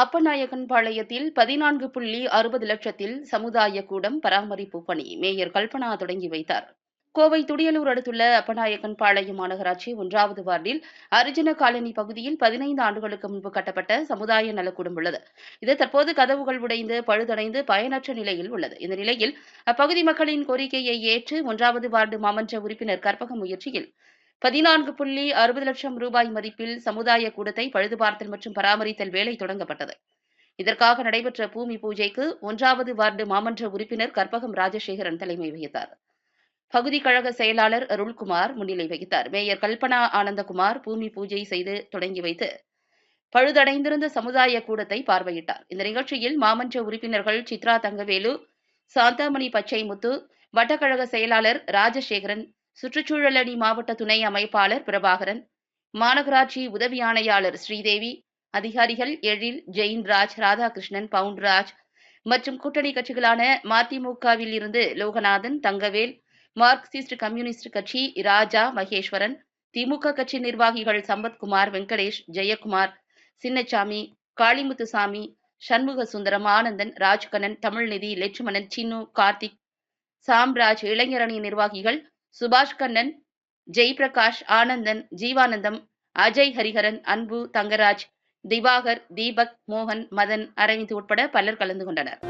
அப்பநாயகன்பாளையத்தில் பதினான்கு புள்ளி அறுபது லட்சத்தில் சமுதாய கூடம் பராமரிப்பு பணி. மேயர் கல்பனா தொடங்கி வைத்தார். கோவை துடியலூர் அடுத்துள்ள அப்பநாயக்கன்பாளையம் மாநகராட்சி ஒன்றாவது வார்டில் அரிஜன காலனி பகுதியில் பதினைந்து ஆண்டுகளுக்கு முன்பு கட்டப்பட்ட சமுதாய நலக்கூடம் உள்ளது. இது தற்போது கதவுகள் உடைந்து பழுதடைந்து பயனற்ற நிலையில் உள்ளது. இந்த நிலையில் அப்பகுதி மக்களின் கோரிக்கையை ஏற்று ஒன்றாவது வார்டு மாமன்ற உறுப்பினர் கற்பக முயற்சியில் பதினான்கு புள்ளி அறுபது லட்சம் ரூபாய் மதிப்பில் சமுதாய கூடத்தை பழுதுபார்த்தல் மற்றும் பராமரித்தல் வேலை தொடங்கப்பட்டது. இதற்காக நடைபெற்ற பூமி பூஜைக்கு ஒன்றாவது வார்டு மாமன்ற உறுப்பினர் கற்பகம் ராஜசேகரன் தலைமை வகித்தார். பகுதி கழக செயலாளர் அருள்குமார் முன்னிலை வகித்தார். மேயர் கல்பனா ஆனந்தகுமார் பூமி பூஜை செய்து தொடங்கி வைத்து பழுதடைந்திருந்த சமுதாய கூடத்தை பார்வையிட்டார். இந்த நிகழ்ச்சியில் மாமன்ற உறுப்பினர்கள் சித்ரா தங்கவேலு சாந்தாமணி பச்சைமுத்து வட்டக்கழக செயலாளர் ராஜசேகரன் சுற்றுச்சூழல் அணி மாவட்ட துணை அமைப்பாளர் பிரபாகரன் மாநகராட்சி உதவி ஆணையாளர் ஸ்ரீதேவி அதிகாரிகள் எழில் ஜெயின்ராஜ் ராதாகிருஷ்ணன் பவுன்ராஜ் மற்றும் கூட்டணி கட்சிகளான மதிமுகவில் இருந்து லோகநாதன் தங்கவேல் மார்க்சிஸ்ட் கம்யூனிஸ்ட் கட்சி ராஜா மகேஸ்வரன் திமுக கட்சி நிர்வாகிகள் சம்பத்குமார் வெங்கடேஷ் ஜெயக்குமார் சின்னசாமி காளிமுத்துசாமி சண்முக சுந்தரம் ஆனந்தன் ராஜ்கண்ணன் தமிழ்நிதி லட்சுமணன் சின்னு கார்த்திக் சாம்ராஜ் இளைஞரணி நிர்வாகிகள் சுபாஷ் கண்ணன் ஜெய்பிரகாஷ் ஆனந்தன் ஜீவானந்தம் அஜய் ஹரிஹரன் அன்பு தங்கராஜ் திவாகர் தீபக் மோகன் மதன் அரவிந்த் உட்பட பலர் கலந்து கொண்டனர்.